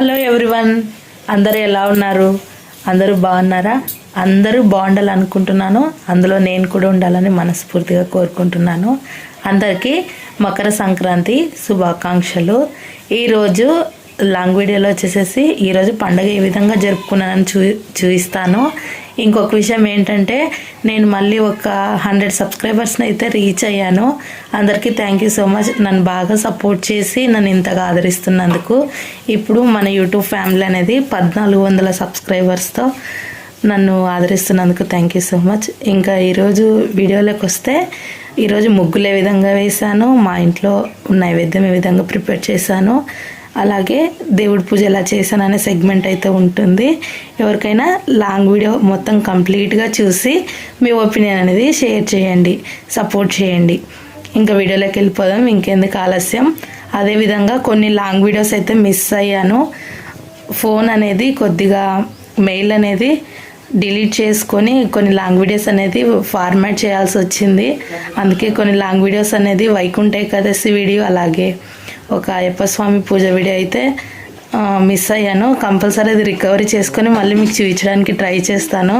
Hello everyone అందరూ ఎలా ఉన్నారు? అందరూ బాగున్నారా? అందరూ బాగుండాలి అనుకుంటున్నాను అందులో నేను కూడా ఉండాలని మనస్ఫూర్తిగా కోరుకుంటున్నాను. అందరికీ మకర సంక్రాంతి శుభాకాంక్షలు. ఈరోజు లాంగ్ వీడియోలో వచ్చేసేసి ఈరోజు పండగ ఏ విధంగా జరుపుకున్నానని చూ చూపిస్తాను. ఇంకొక విషయం ఏంటంటే నేను మళ్ళీ ఒక హండ్రెడ్ సబ్స్క్రైబర్స్ని అయితే రీచ్ అయ్యాను. అందరికీ థ్యాంక్ యూ సో మచ్. నన్ను బాగా సపోర్ట్ చేసి నన్ను ఇంతగా ఆదరిస్తున్నందుకు. ఇప్పుడు మన యూట్యూబ్ ఫ్యామిలీ అనేది పద్నాలుగు వందల సబ్స్క్రైబర్స్తో నన్ను ఆదరిస్తున్నందుకు థ్యాంక్ యూ సో మచ్. ఇంకా ఈరోజు వీడియోలోకి వస్తే ఈరోజు ముగ్గులు ఏ విధంగా వేశాను మా ఇంట్లో నైవేద్యం ఏ విధంగా ప్రిపేర్ చేశాను అలాగే దేవుడి పూజ ఎలా చేశాను అనే సెగ్మెంట్ అయితే ఉంటుంది. ఎవరికైనా లాంగ్ వీడియో మొత్తం కంప్లీట్గా చూసి మీ ఒపీనియన్ అనేది షేర్ చేయండి సపోర్ట్ చేయండి. ఇంకా వీడియోలోకి వెళ్ళిపోదాం. ఇంకెందుకు ఆలస్యం? అదేవిధంగా కొన్ని లాంగ్ వీడియోస్ అయితే మిస్ అయ్యాను. ఫోన్ అనేది కొద్దిగా మెయిల్ అనేది డిలీట్ చేసుకొని కొన్ని లాంగ్ వీడియోస్ అనేది ఫార్మాట్ చేయాల్సి వచ్చింది. అందుకే కొన్ని లాంగ్ వీడియోస్ అనేది వైకుంఠ ఏకాదశి వీడియో అలాగే. ఒక అయ్యప్ప స్వామి పూజ వీడియో అయితే మిస్ అయ్యాను. కంపల్సరీ అది రికవరీ చేసుకొని మళ్ళీ మీకు చూపించడానికి ట్రై చేస్తాను.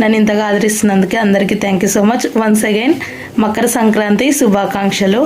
నన్ను ఇంతగా ఆదరిస్తున్నందుకే అందరికీ thank you so much once again Makar Sankranti శుభాకాంక్షలు.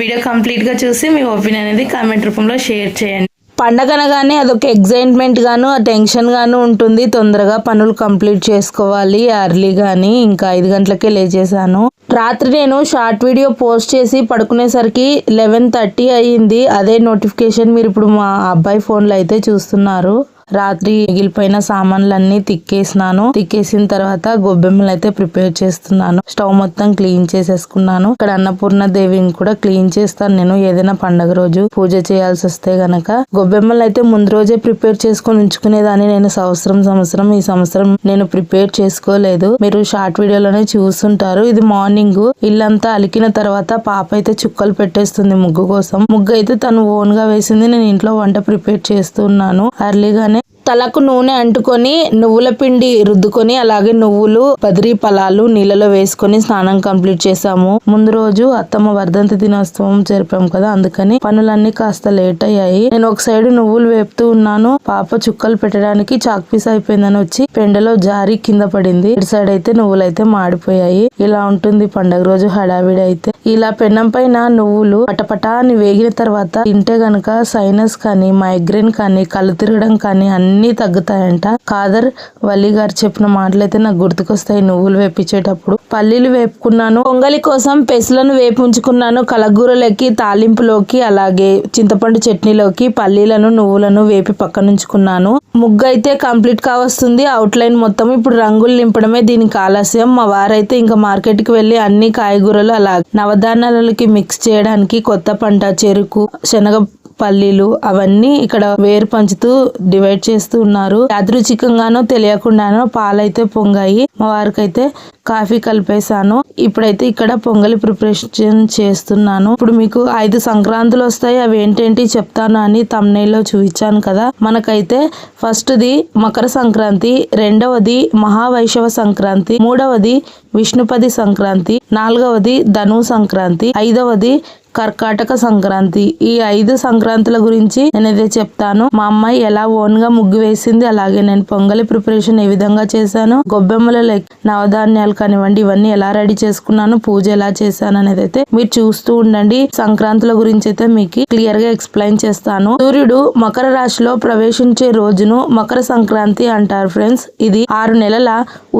వీడియో కంప్లీట్గా చూసి మీ ఒపీనియన్ అనేది కామెంట్ రూపంలో షేర్ చేయండి. పండగనగానే అదొక ఎగ్జైట్మెంట్ గాను ఆ టెన్షన్ గాను ఉంటుంది. తొందరగా పనులు కంప్లీట్ చేసుకోవాలి. అర్లీ కానీ ఇంకా ఐదు గంటలకే లేచేసాను రాత్రి నేను షార్ట్ వీడియో పోస్ట్ చేసి పడుకునేసరికి లెవెన్ థర్టీ అయ్యింది. అదే నోటిఫికేషన్ మీరు ఇప్పుడు మా అబ్బాయి ఫోన్లో అయితే చూస్తున్నారు. రాత్రి మిగిలిపోయిన సామాన్లన్నీ తిక్కేసినాను. తిక్కేసిన తర్వాత గొబ్బెమ్మలు అయితే ప్రిపేర్ చేస్తున్నాను. స్టవ్ మొత్తం క్లీన్ చేసేసుకున్నాను. ఇక్కడ అన్నపూర్ణ దేవిని కూడా క్లీన్ చేస్తాను నేను. ఏదైనా పండగ రోజు పూజ చేయాల్సి వస్తే గనక. గొబ్బెమ్మలు అయితే ముందు రోజే ప్రిపేర్ చేసుకొని ఉంచుకునేదాన్ని. నేను సంవత్సరం సంవత్సరం ఈ సంవత్సరం నేను ప్రిపేర్ చేసుకోలేదు. మీరు షార్ట్ వీడియోలోనే చూస్తుంటారు ఇది మార్నింగ్. ఇల్లంతా అలికిన తర్వాత పాప అయితే చుక్కలు పెట్టేస్తుంది ముగ్గు కోసం. ముగ్గు అయితే తను ఓన్గా వేసింది. నేను ఇంట్లో వంట ప్రిపేర్ చేస్తున్నాను అర్లీగానే తలకు నూనె అంటుకొని నువ్వుల పిండి రుద్దుకొని అలాగే నువ్వులు బద్రి ఫలాలు నీళ్ళలో వేసుకొని స్నానం కంప్లీట్ చేసాము ముందు రోజు అత్తమ్మ వర్ధంతి దినోత్సవం జరిపాం కదా అందుకని పనులన్నీ కాస్త లేట్ అయ్యాయి. నేను ఒక సైడ్ నువ్వులు వేపుతూ ఉన్నాను పాప చుక్కలు పెట్టడానికి చాక్ పీస్ అయిపోయిందని వచ్చి పెండలో జారి కింద పడింది. ఇటు సైడ్ అయితే నువ్వులు అయితే మాడిపోయాయి. ఇలా ఉంటుంది పండగ రోజు హడావిడి అయితే. ఇలా పెన్నం పైన నువ్వులు పటపటా అని వేగిన తర్వాత తింటే గనక సైనస్ కానీ మైగ్రేన్ కానీ కళ్ళు తిరగడం కానీ అన్ని తగ్గుతాయంట. కాదర్ వల్లి గారు చెప్పిన మాటలైతే నాకు గుర్తుకొస్తాయి. నువ్వులు వేపించేటప్పుడు పల్లీలు వేపుకున్నాను. పొంగలి కోసం పెసలను వేపు ఉంచుకున్నాను కలగూరలకి తాలింపులోకి అలాగే చింతపండు చట్నీలోకి పల్లీలను నువ్వులను వేపి పక్కనుంచుకున్నాను. ముగ్గు అయితే కంప్లీట్ కావస్తుంది. అవుట్ లైన్ మొత్తం ఇప్పుడు రంగులు నింపడమే దీనికి ఆలస్యం. మా వారైతే ఇంకా మార్కెట్కి వెళ్ళి అన్ని కాయగూరలు అలా నవధాన్యాలకి మిక్స్ చేయడానికి కొత్త పంట చెరుకు శనగ పల్లీలు అవన్నీ ఇక్కడ వేరు పంచుతూ డివైడ్ చేస్తూ ఉన్నారు. యాదృచికంగానో తెలియకుండానో పాలైతే పొంగాయి. మా వారికైతే కాఫీ కలిపేశాను. ఇప్పుడైతే ఇక్కడ పొంగలి ప్రిపరేషన్ చేస్తున్నాను. ఇప్పుడు మీకు ఐదు సంక్రాంతులు వస్తాయి. అవి ఏంటేంటి చెప్తాను అని తమ్నైలో చూపించాను కదా. మనకైతే ఫస్ట్ది మకర సంక్రాంతి రెండవది మహావైశవ సంక్రాంతి మూడవది విష్ణుపది సంక్రాంతి నాలుగవది ధను సంక్రాంతి ఐదవది కర్కాటక సంక్రాంతి. ఈ ఐదు సంక్రాంతుల గురించి నేనైతే చెప్తాను. మా అమ్మాయి ఎలా ఓన్గా ముగ్గు వేసింది అలాగే నేను పొంగలి ప్రిపరేషన్ ఏ విధంగా చేశాను గొబ్బెమ్మల లైక్ నవధాన్యాలు కానివ్వండి ఇవన్నీ ఎలా రెడీ చేసుకున్నాను పూజ ఎలా చేశాను అనేది అయితే మీరు చూస్తూ ఉండండి. సంక్రాంతుల గురించి అయితే మీకు క్లియర్గా ఎక్స్ప్లెయిన్ చేస్తాను. సూర్యుడు మకర రాశిలో ప్రవేశించే రోజును మకర సంక్రాంతి అంటారు ఫ్రెండ్స్. ఇది ఆరు నెలల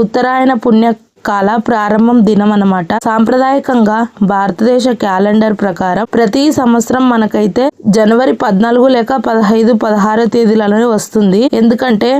ఉత్తరాయణ పుణ్య కాల ప్రారంభం దినం అన్నమాట సాంప్రదాయకంగా భారతదేశ క్యాలెండర్ ప్రకారం ప్రతి సంవత్సరం మనకైతే జనవరి పద్నాలుగు లేక పదహైదు పదహారో తేదీలలోనే వస్తుంది. ఎందుకంటే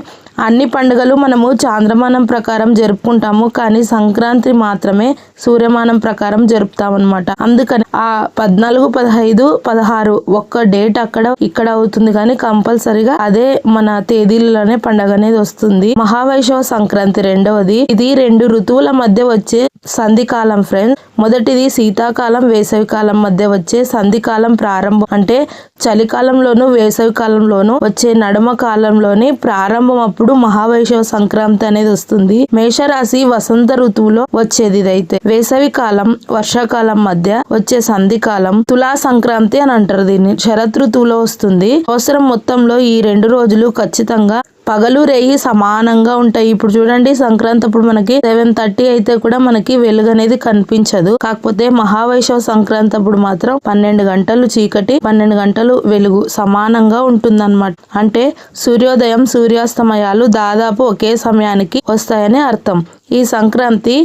అన్ని పండుగలు మనము చాంద్రమానం ప్రకారం జరుపుకుంటాము కానీ సంక్రాంతి మాత్రమే సూర్యమానం ప్రకారం జరుపుతామన్నమాట. అందుకని ఆ పద్నాలుగు పదహైదు పదహారు ఒక్క డేట్ అక్కడ ఇక్కడ అవుతుంది కానీ కంపల్సరిగా అదే మన తేదీలలోనే పండగ అనేది వస్తుంది. మహావైశవ సంక్రాంతి రెండవది. ఇది రెండు ఋతువుల మధ్య వచ్చే సంధి కాలం ఫ్రెండ్స్ మొదటిది శీతాకాలం వేసవికాలం మధ్య వచ్చే సంధికాలం ప్రారంభం. అంటే చలికాలంలోను వేసవికాలంలోనూ వచ్చే నడుమ కాలంలోని ప్రారంభం అప్పుడు మహావైశవ సంక్రాంతి అనేది వస్తుంది. మేషరాశి వసంత ఋతువులో వచ్చేది ఇదైతే. వేసవి కాలం వర్షాకాలం మధ్య వచ్చే సంధికాలం తులా సంక్రాంతి అని అంటారు దీన్ని. శరత్ ఋతువులో వస్తుంది. అవసరం మొత్తంలో ఈ రెండు రోజులు ఖచ్చితంగా పగలు రేయి సమానంగా ఉంటాయి. ఇప్పుడు చూడండి సంక్రాంతి అప్పుడు మనకి సెవెన్ థర్టీ అయితే కూడా మనకి వెలుగు అనేది కనిపించదు. కాకపోతే మహావైశవ సంక్రాంతి అప్పుడు మాత్రం పన్నెండు గంటలు చీకటి పన్నెండు గంటలు వెలుగు సమానంగా ఉంటుందన్నమాట. అంటే సూర్యోదయం సూర్యాస్తమయాలు దాదాపు ఒకే సమయానికి వస్తాయని అర్థం. ఈ సంక్రాంతి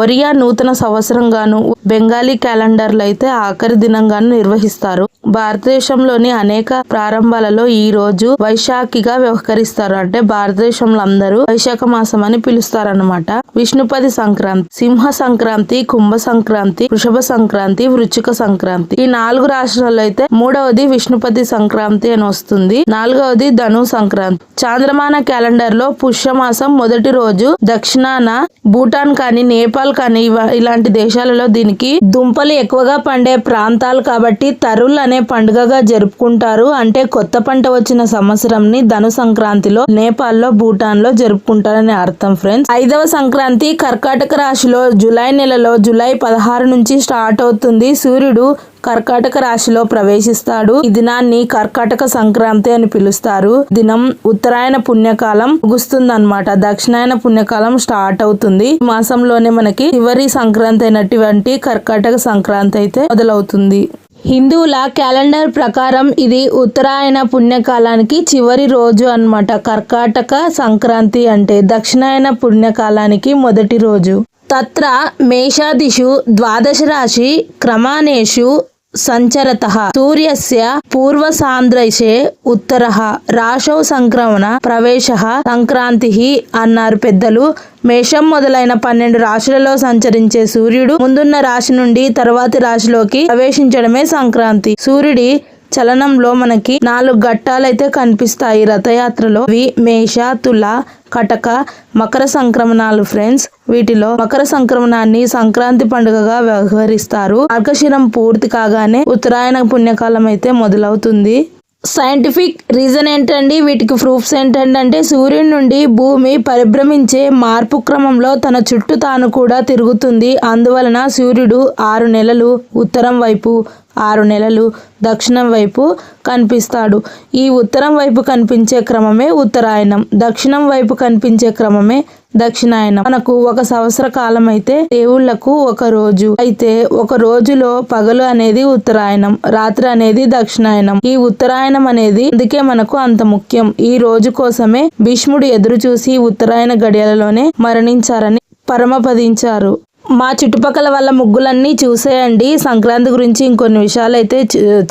ఒరియా నూతన సంవత్సరంగాను బెంగాలీ క్యాలెండర్లు అయితే ఆఖరి దినంగాను నిర్వహిస్తారు. భారతదేశంలోని అనేక ప్రారంభాలలో ఈ రోజు వైశాఖిగా వ్యవహరిస్తారు. అంటే భారతదేశంలో అందరూ వైశాఖ మాసం అని పిలుస్తారు అనమాట విష్ణుపది సంక్రాంతి సింహ సంక్రాంతి కుంభ సంక్రాంతి వృషభ సంక్రాంతి వృచ్చిక సంక్రాంతి. ఈ నాలుగు రాష్ట్రాల్లో అయితే మూడవది విష్ణుపతి సంక్రాంతి అని వస్తుంది. నాలుగవది ధను సంక్రాంతి. చాంద్రమాన క్యాలెండర్లో పుష్యమాసం మొదటి రోజు దక్షిణాన భూటాన్ కానీ నేపాల్ కానీ ఇలాంటి దేశాలలో దీనికి దుంపలు ఎక్కువగా పండే ప్రాంతాలు కాబట్టి తరుల్ అనే పండుగగా జరుపుకుంటారు. అంటే కొత్త పంట వచ్చిన సంవత్సరంని ధను సంక్రాంతిలో నేపాల్లో భూటాన్లో జరుపుకుంటారని అర్థం ఫ్రెండ్స్. ఐదవ సంక్రాంతి కర్కాటక రాశిలో జూలై నెలలో జూలై పదహారు నుంచి స్టార్ట్ అవుతుంది. సూర్యుడు కర్కాటక రాశిలో ప్రవేశిస్తాడు. ఈ దినాన్ని కర్కాటక సంక్రాంతి అని పిలుస్తారు. దినం ఉత్తరాయణ పుణ్యకాలం ముగుస్తుందన్నమాట. దక్షిణాయన పుణ్యకాలం స్టార్ట్ అవుతుంది. ఈ మాసంలోనే మనకి చివరి సంక్రాంతి అయినటువంటి కర్కాటక సంక్రాంతి అయితే మొదలవుతుంది. హిందువుల క్యాలెండర్ ప్రకారం ఇది ఉత్తరాయణ పుణ్యకాలానికి చివరి రోజు అన్నమాట. కర్కాటక సంక్రాంతి అంటే దక్షిణాయన పుణ్యకాలానికి మొదటి రోజు. తత్ర మేషాదిషు ద్వాదశ రాశి సంచరత. సూర్యస్య పూర్వసాంద్రశే ఉత్తర. రాశౌ సంక్రమణ ప్రవేశ సంక్రాంతి అన్నారు పెద్దలు. మేషం మొదలైన పన్నెండు రాశులలో సంచరించే సూర్యుడు ముందున్న రాశి నుండి తర్వాతి రాశిలోకి ప్రవేశించడమే సంక్రాంతి. సూర్యుడి చలనంలో మనకి నాలుగు ఘట్టాలైతే కనిపిస్తాయి. రథయాత్రలో వి మేష తుల కటక మకర సంక్రమణాలు ఫ్రెండ్స్. వీటిలో మకర సంక్రమణాన్ని సంక్రాంతి పండుగగా వ్యవహరిస్తారు. మార్గశిరం పూర్తి కాగానే ఉత్తరాయణ పుణ్యకాలం అయితే మొదలవుతుంది. సైంటిఫిక్ రీజన్ ఏంటండి? వీటికి ప్రూఫ్స్ ఏంటంటే అంటే సూర్యుడి నుండి భూమి పరిభ్రమించే మార్పు క్రమంలో తన చుట్టూ తాను కూడా తిరుగుతుంది. అందువలన సూర్యుడు ఆరు నెలలు ఉత్తరం వైపు ఆరు నెలలు దక్షిణం వైపు కనిపిస్తాడు. ఈ ఉత్తరం వైపు కనిపించే క్రమమే ఉత్తరాయణం. దక్షిణం వైపు కనిపించే క్రమమే దక్షిణాయనం మనకు ఒక సంవత్సర కాలం అయితే దేవుళ్ళకు ఒక రోజు. అయితే ఒక రోజులో పగలు అనేది ఉత్తరాయణం. రాత్రి అనేది దక్షిణాయనం ఈ ఉత్తరాయణం అనేది అందుకే మనకు అంత ముఖ్యం. ఈ రోజు కోసమే భీష్ముడు ఎదురు చూసి ఉత్తరాయణ గడియలలోనే మరణించారని పరమపదించారు. మా చుట్టుపక్కల వాళ్ళ ముగ్గులన్నీ చూసేయండి. సంక్రాంతి గురించి ఇంకొన్ని విషయాలు అయితే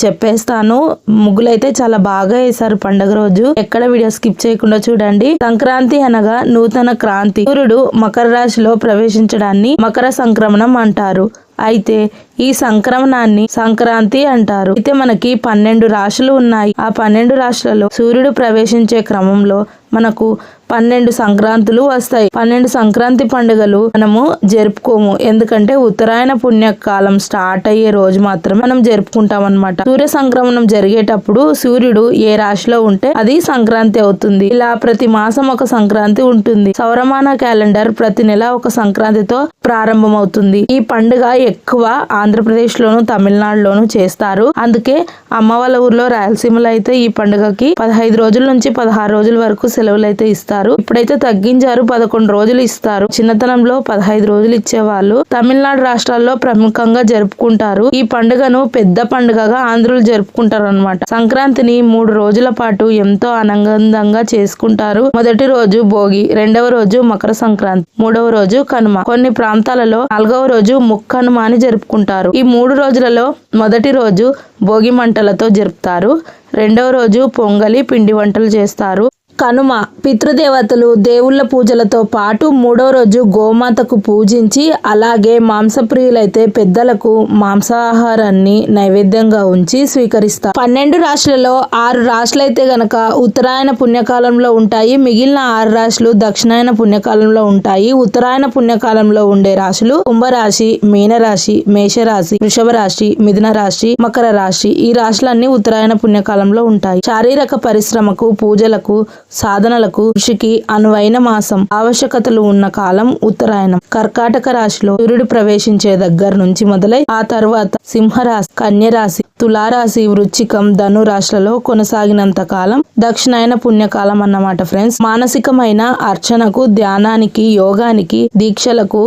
చెప్పేస్తాను. ముగ్గులు అయితే చాలా బాగా వేశారు పండగ రోజు. ఎక్కడ వీడియో స్కిప్ చేయకుండా చూడండి. సంక్రాంతి అనగా నూతన క్రాంతి. సూర్యుడు మకర రాశిలో ప్రవేశించడాన్ని మకర సంక్రమణం అంటారు. అయితే ఈ సంక్రమణాన్ని సంక్రాంతి అంటారు. అయితే మనకి పన్నెండు రాశులు ఉన్నాయి. ఆ పన్నెండు రాశులలో సూర్యుడు ప్రవేశించే క్రమంలో మనకు పన్నెండు సంక్రాంతులు వస్తాయి. పన్నెండు సంక్రాంతి పండుగలు మనము జరుపుకోము. ఎందుకంటే ఉత్తరాయణ పుణ్యకాలం స్టార్ట్ అయ్యే రోజు మాత్రమే మనం జరుపుకుంటాం అనమాట సూర్య సంక్రమణం జరిగేటప్పుడు సూర్యుడు ఏ రాశిలో ఉంటే అది సంక్రాంతి అవుతుంది. ఇలా ప్రతి మాసం ఒక సంక్రాంతి ఉంటుంది. సౌరమాన క్యాలెండర్ ప్రతి నెల ఒక సంక్రాంతితో ప్రారంభమవుతుంది. ఈ పండుగ ఎక్కువ ఆంధ్రప్రదేశ్ లోను తమిళనాడులోను చేస్తారు. అందుకే అమ్మ వాళ్ళ ఊర్లో రాయలసీమలో అయితే ఈ పండుగకి పదహైదు రోజుల నుంచి పదహారు రోజుల వరకు సెలవులు అయితే ఇస్తారు. ఇప్పుడైతే తగ్గించారు పదకొండు రోజులు ఇస్తారు. చిన్నతనంలో పదహైదు రోజులు ఇచ్చేవాళ్ళు. తమిళనాడు రాష్ట్రాల్లో ప్రముఖంగా జరుపుకుంటారు. ఈ పండుగను పెద్ద పండుగగా ఆంధ్రులు జరుపుకుంటారు అనమాట సంక్రాంతిని మూడు రోజుల పాటు ఎంతో ఆనందంగా చేసుకుంటారు. మొదటి రోజు భోగి రెండవ రోజు మకర సంక్రాంతి మూడవ రోజు కనుమ. కొన్ని ప్రాంతాలలో నాలుగవ రోజు ముక్కనుమ అని జరుపుకుంటారు. ఈ మూడు రోజులలో మొదటి రోజు భోగి మంటలతో జరుపుతారు. రెండవ రోజు పొంగలి పిండి వంటలు చేస్తారు. కనుమ పితృదేవతలు దేవుళ్ళ పూజలతో పాటు మూడో రోజు గోమాతకు పూజించి అలాగే మాంసప్రియులైతే పెద్దలకు మాంసాహారాన్ని నైవేద్యంగా ఉంచి స్వీకరిస్తారు. పన్నెండు రాశులలో ఆరు రాశులైతే గనక ఉత్తరాయణ పుణ్యకాలంలో ఉంటాయి. మిగిలిన ఆరు రాశులు దక్షిణాయన పుణ్యకాలంలో ఉంటాయి. ఉత్తరాయణ పుణ్యకాలంలో ఉండే రాశులు కుంభరాశి మీనరాశి మేషరాశి వృషభ రాశి మిథున రాశి మకర రాశి ఈ రాశులన్నీ ఉత్తరాయణ పుణ్యకాలంలో ఉంటాయి. శారీరక పరిశ్రమకు పూజలకు సాధనలకు కృషికి అనువైన మాసం. ఆవశ్యకతలు ఉన్న కాలం ఉత్తరాయణం. కర్కాటక రాశిలో సూర్యుడు ప్రవేశించే దగ్గర నుంచి మొదలై ఆ తర్వాత సింహరాశి కన్యరాశి తులారాశి వృచ్చికం ధను రాశులలో కొనసాగినంత కాలం దక్షిణాయన పుణ్యకాలం అన్నమాట ఫ్రెండ్స్. మానసికమైన అర్చనకు ధ్యానానికి యోగానికి దీక్షలకు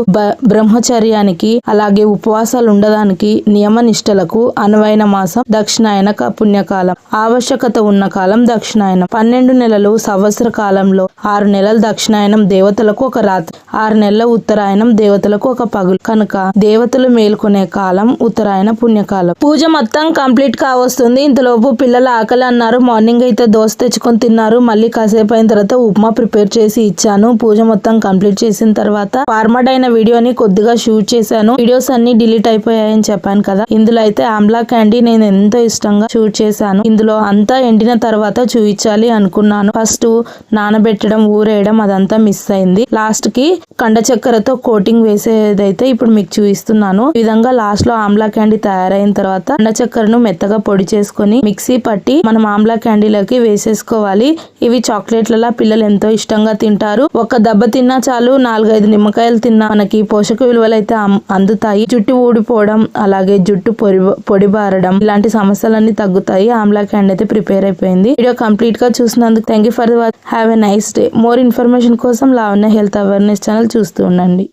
బ్రహ్మచర్యానికి అలాగే ఉపవాసాలు ఉండడానికి నియమ నిష్టలకు అనువైన మాసం దక్షిణాయన పుణ్యకాలం. ఆవశ్యకత ఉన్న కాలం దక్షిణాయనం. పన్నెండు నెలలు సంవత్సర కాలంలో ఆరు నెలలు దక్షిణాయనం దేవతలకు ఒక రాత్రి ఆరు నెలల ఉత్తరాయణం దేవతలకు ఒక పగులు. కనుక దేవతలు మేల్కొనే కాలం ఉత్తరాయణ పుణ్యకాలం. పూజ మొత్తం కంప్లీట్ కావస్తుంది. ఇంతలోపు పిల్లలు ఆకలి అన్నారు. మార్నింగ్ అయితే దోశ తెచ్చుకొని తిన్నారు. మళ్ళీ కాసేపు అయిన తర్వాత ఉప్మా ప్రిపేర్ చేసి ఇచ్చాను. పూజ మొత్తం కంప్లీట్ చేసిన తర్వాత ఫార్మాట్ అయిన వీడియోని కొద్దిగా షూట్ చేశాను. వీడియోస్ అన్ని డిలీట్ అయిపోయాయని చెప్పాను కదా. ఇందులో అయితే ఆమ్లా క్యాండీ నేను ఎంతో ఇష్టంగా షూట్ చేశాను. ఇందులో అంతా ఎండిన తర్వాత చూపించాలి అనుకున్నాను. ఫస్ట్ నానబెట్టడం ఊరేయడం అదంతా మిస్ అయింది. లాస్ట్కి కండ చక్కెరతో కోటింగ్ వేసేదైతే ఇప్పుడు మీకు చూపిస్తున్నాను. ఈ విధంగా లాస్ట్లో ఆమ్లా క్యాండీ తయారైన తర్వాత కండ చక్కెరను మెత్తగా పొడి చేసుకొని మిక్సీ పట్టి మనం ఆమ్లా క్యాండీలకి వేసేసుకోవాలి. ఇవి చాక్లెట్లలా పిల్లలు ఎంతో ఇష్టంగా తింటారు. ఒక దెబ్బ తిన్నా చాలు నాలుగైదు నిమ్మకాయలు తిన్నా మనకి పోషక విలువలు అయితే అందుతాయి. జుట్టు ఊడిపోవడం అలాగే జుట్టు పొడి పొడిబారడం ఇలాంటి సమస్యలన్నీ తగ్గుతాయి. ఆమ్లా క్యాండీ అయితే ప్రిపేర్ అయిపోయింది. వీడియో కంప్లీట్గా చూసినందుకు thank you for have a nice day more information కోసం లావణ్య హెల్త్ అవేర్నెస్ ఛానల్ చూస్తూ ఉండండి.